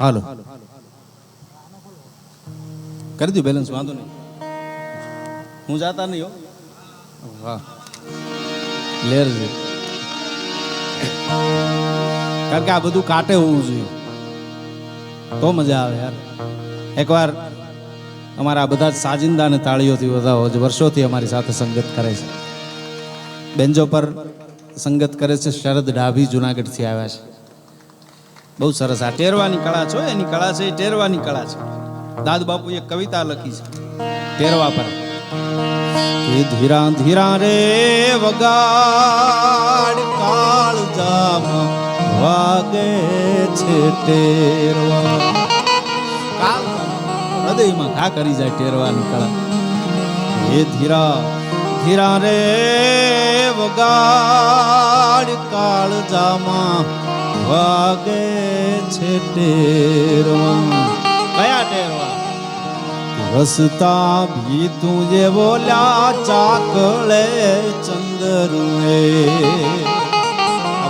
હાલો. કરી દઉં બેલેન્સ વાંધો નહીં. હું જાતા નહીં હો. વાહ. લેર છે કારણ કે આ બધું કાટે હોવું જોઈએ. તો મજા આવે યાર. એકવાર અમારા બધા જ સાજિંદાને તાળીઓથી બધા વર્ષોથી અમારી સાથે સંગત કરે છે. બેન્જો પર સંગત કરે છે, શરદ ડાભી જુનાગઢથી આવ્યા છે. બહુ સરસ. આ ટેરવાની કળા છો એની કળા છે, એ ટેરવાની કળા છે. દાદ બાપુ એક કવિતા લખી છે, ટેરવા પર. એ ધીરા ધીરા રે વગાડ, કાળ જામ વાગે છે ટેરવા. કાળ હૃદયમાં ઘા કરી જાય ટેરવાની કળા. એ ધીરા ધીરા રે વગાડ, કાળ જામા વાગે છે ટેરવા કયા ટેરવા રસતા ભી તું જે બોલ્યા ચાકળે ચંદરુએ.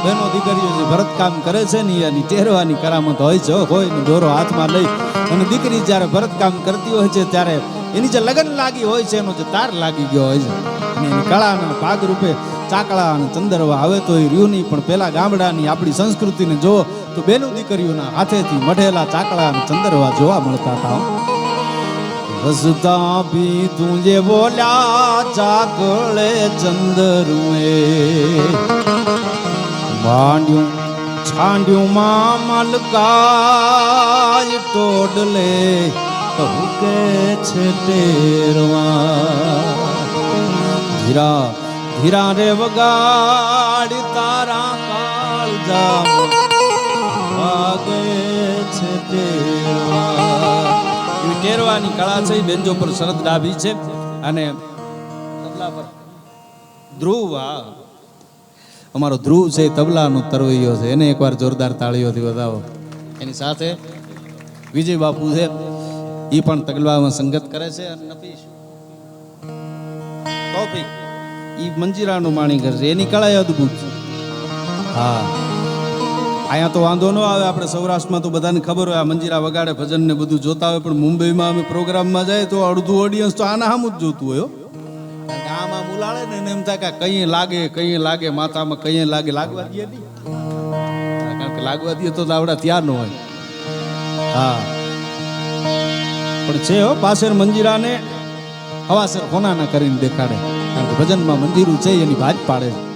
બહેનો દીકરીઓ જે ભરતકામ કરે છે ને એની ટેરવાની કરામત હોય છે હો, કોઈ ને દોરો હાથમાં લઈ અને દીકરી જ્યારે ભરતકામ કરતી હોય છે ત્યારે એની જે લગન લાગી હોય છે એનો જે તાર લાગી ગયો હોય છે. અને એની કળાના ભાગરૂપે ચાકળા અને ચંદરવા આવે તો એ રહ્યું નહીં પણ પેલા ગામડાની આપણી સંસ્કૃતિને જો તો બેનું દીકરીઓના હાથેથી મઢેલા ચાકળા અને ચંદરવા જોવા મળતા હતા. હસતા ભી તું જે બોલ્યા, ચાકળે ચંદરુએ. માંડ્યું, છાંડ્યું માં મલકાય ટોડલે કે છે ટેરવા. ધીરા ધીરા રે વગાડ, તારા કાળ જામ. વાગે છે ટેરવાની કળા છે બેન્જો પર શરદ ડાભી છે. અને ધ્રુવ આ અમારો ધ્રુવ છે તબલાનો તરવૈયો છે. એને એકવાર જોરદાર તાળીઓથી વધાવો. એની સાથે વિજય બાપુ છે. એ પણ તગલામાં સંગત કરે છે અને નફીસ તોફિક એ મંજીરાનું માણી કરશે. એની કળા અદ્ભુત છે. હા. અહીંયા તો વાંધો ન આવે, આપણે સૌરાષ્ટ્રમાં તો બધાને ખબર હોય, આ મંજીરા વગાડે ભજન ને બધું જોતા હોય, પણ મુંબઈમાં અમે પ્રોગ્રામમાં જાય તો અડધું ઓડિયન્સ તો આના સામું જ જોતું હોય આમ આમ ને એમ થાય કે કઈ લાગે કઈ લાગે, માથામાં કઈ લાગે, લાગવા દે કારણ કે લાગવા દે તો આવડા ત્યાં ન હોય. હા. પણ છે, હો પાસેર મંજીરાને હવાસર કોનાના કરીને દેખાડે. કારણ કે ભજનમાં મંદિરું છે એની ભાજ પાડે છે.